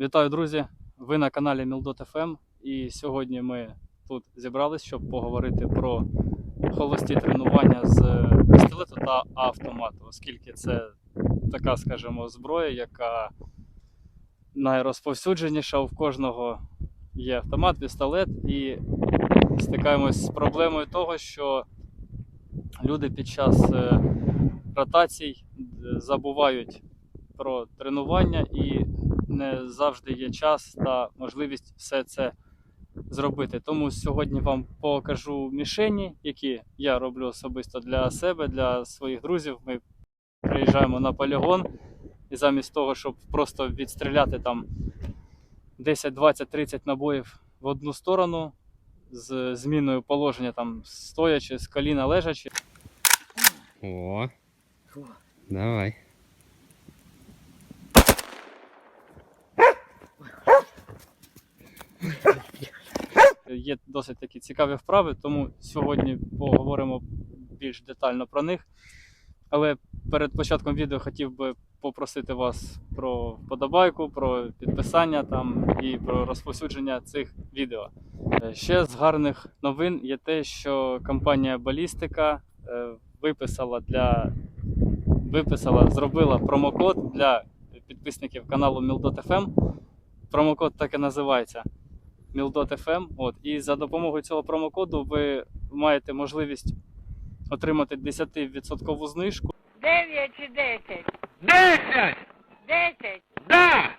Вітаю, друзі! Ви на каналі Mildot.fm і сьогодні ми тут зібрались, щоб поговорити про холості тренування з пістолету та автомату, оскільки це така, скажімо, зброя, яка найрозповсюдженіша. У кожного є автомат, пістолет, і стикаємось з проблемою того, що люди під час е, ротацій е, забувають про тренування і не завжди є час та можливість все це зробити. Тому сьогодні вам покажу мішені, які я роблю особисто для себе, для своїх друзів. Ми приїжджаємо на полігон, і замість того, щоб просто відстріляти там 10, 20, 30 набоїв в одну сторону з зміною положення, там стоячи, з коліна лежачи. О, давай. Є досить такі цікаві вправи, тому сьогодні поговоримо більш детально про них. Але перед початком відео хотів би попросити вас про вподобайку, про підписання там і про розповсюдження цих відео. Е, Ще з гарних новин є те, що компанія Балістика е, виписала для виписала, зробила промокод для підписників каналу Mildot.fm. Промокод так і називається. Mildot.fm. От, і за допомогою цього промокоду ви маєте можливість отримати 10% знижку Дев'ять чи десять? Десять! Десять. Да!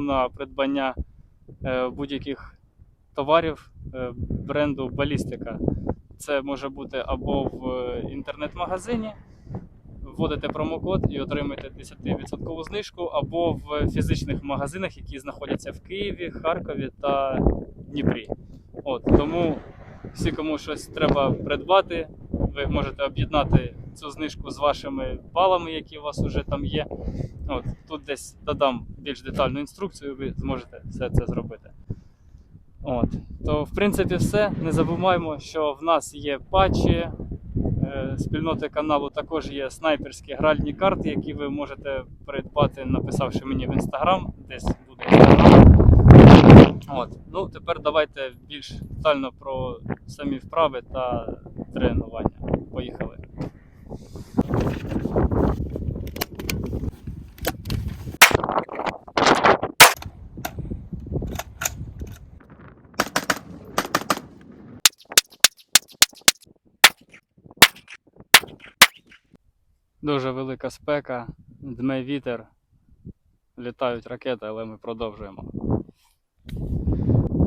на придбання е, будь-яких товарів е, бренду Балістика. Це може бути або в е, інтернет-магазині. Вводите промокод і отримаєте 10% знижку, або в фізичних магазинах, які знаходяться в Києві, Харкові та Дніпрі. От, тому всі, кому щось треба придбати, ви можете об'єднати цю знижку з вашими балами, які у вас вже там є. От, тут десь додам більш детальну інструкцію, ви зможете все це зробити. От. То, в принципі, все. Не забуваємо, що в нас є патчі. Е, Спільноти каналу також є снайперські гральні карти, які ви можете придбати, написавши мені в інстаграм, десь буде інстаграм. От. Ну, тепер давайте більш детально про самі вправи та тренування. Поїхали. Дуже велика спека, дме вітер, літають ракети, але ми продовжуємо.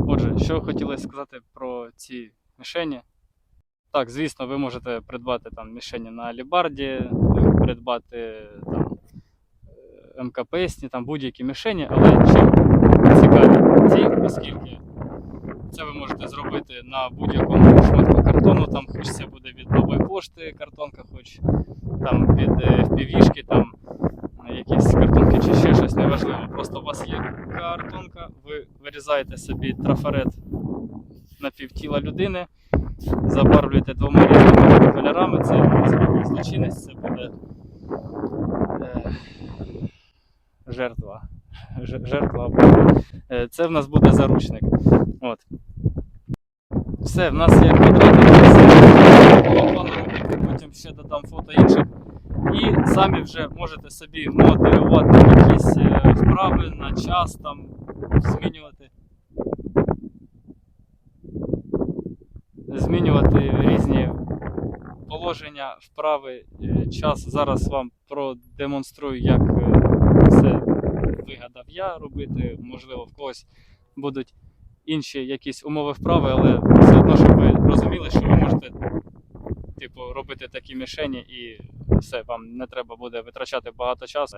Отже, що хотілося сказати про ці мішені. Так, звісно, ви можете придбати там мішені на Алібарді, придбати там е, МКПСні, там будь-які мішені, але чим цікаві ці, оскільки це ви можете зробити на будь-якому шматку картону, там хоч це буде від нової пошти картонка, хоч там від е, FPV-шки, там якісь картонки чи ще щось неважливо. Просто у вас є картонка, ви вирізаєте собі трафарет на півтіла людини, забарвлюєте двома різними кольорами, це насправді злочинець, це буде е, жертва. Жертва е, це в нас буде заручник. От. Все, в нас є квадратик, потім ще додам фото інших. І самі вже можете собі моделювати якісь е, вправи на час, там, змінювати. Змінювати різні положення, вправи, е, час. Зараз вам продемонструю, як я робити. Можливо, в когось будуть інші якісь умови вправи, але все одно, щоб ви розуміли, що ви можете типу, робити такі мішені і все, вам не треба буде витрачати багато часу.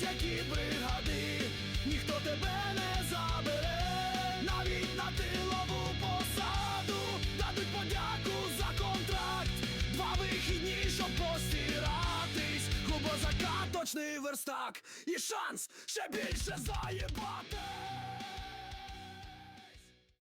будь-які бригади, ніхто тебе не забере, навіть на тилову посаду дадуть подяку за контракт, два вихідні, щоб постиратись, глибозака закаточний верстак. І шанс ще більше заєбати.